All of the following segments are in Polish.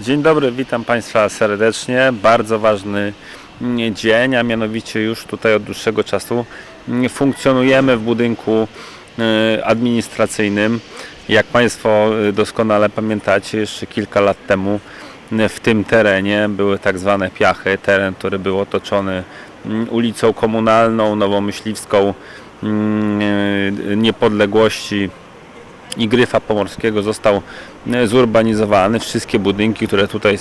Dzień dobry, witam Państwa serdecznie. Bardzo ważny mm, dzień, a mianowicie już tutaj od dłuższego czasu mm, funkcjonujemy w budynku y, administracyjnym. Jak Państwo y, doskonale pamiętacie, jeszcze kilka lat temu y, w tym terenie były tak zwane piachy, teren, który był otoczony mm, ulicą komunalną, nowomyśliwską, niepodległości i Gryfa Pomorskiego został e, zurbanizowany. Wszystkie budynki, które tutaj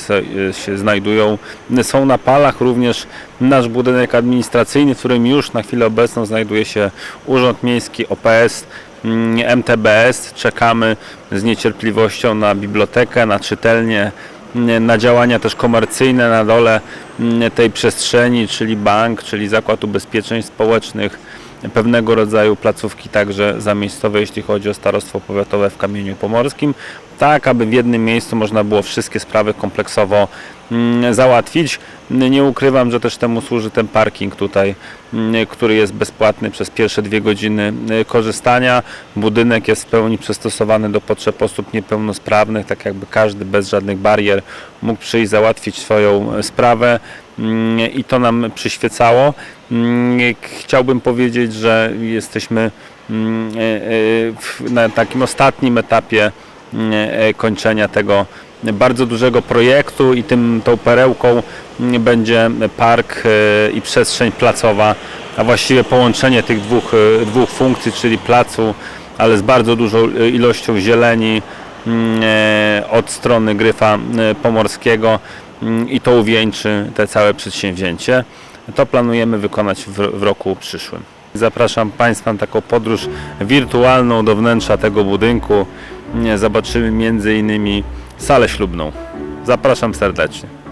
e, się znajdują e, są na palach. Również nasz budynek administracyjny, w którym już na chwilę obecną znajduje się Urząd Miejski OPS mm, MTBS. Czekamy z niecierpliwością na bibliotekę, na czytelnię, mm, na działania też komercyjne na dole mm, tej przestrzeni, czyli bank, czyli Zakład Ubezpieczeń Społecznych pewnego rodzaju placówki także zamiejscowe, jeśli chodzi o starostwo powiatowe w Kamieniu Pomorskim, tak aby w jednym miejscu można było wszystkie sprawy kompleksowo mm, załatwić. Nie ukrywam, że też temu służy ten parking tutaj, mm, który jest bezpłatny przez pierwsze dwie godziny y, korzystania. Budynek jest w pełni przystosowany do potrzeb osób niepełnosprawnych, tak jakby każdy bez żadnych barier mógł przyjść załatwić swoją e, sprawę Mm, i to nam przyświecało. Chciałbym powiedzieć, że jesteśmy w- na takim ostatnim etapie kończenia tego bardzo dużego projektu i tym tą perełką mm, będzie park e, i przestrzeń placowa, a właściwie połączenie tych dwóch, e, dwóch funkcji, czyli placu, ale z bardzo dużą e, ilością zieleni mm, e, od strony Gryfa e, Pomorskiego mm, i to uwieńczy te całe przedsięwzięcie. To planujemy wykonać w roku przyszłym. Zapraszam Państwa na taką podróż wirtualną do wnętrza tego budynku. Zobaczymy między innymi salę ślubną. Zapraszam serdecznie.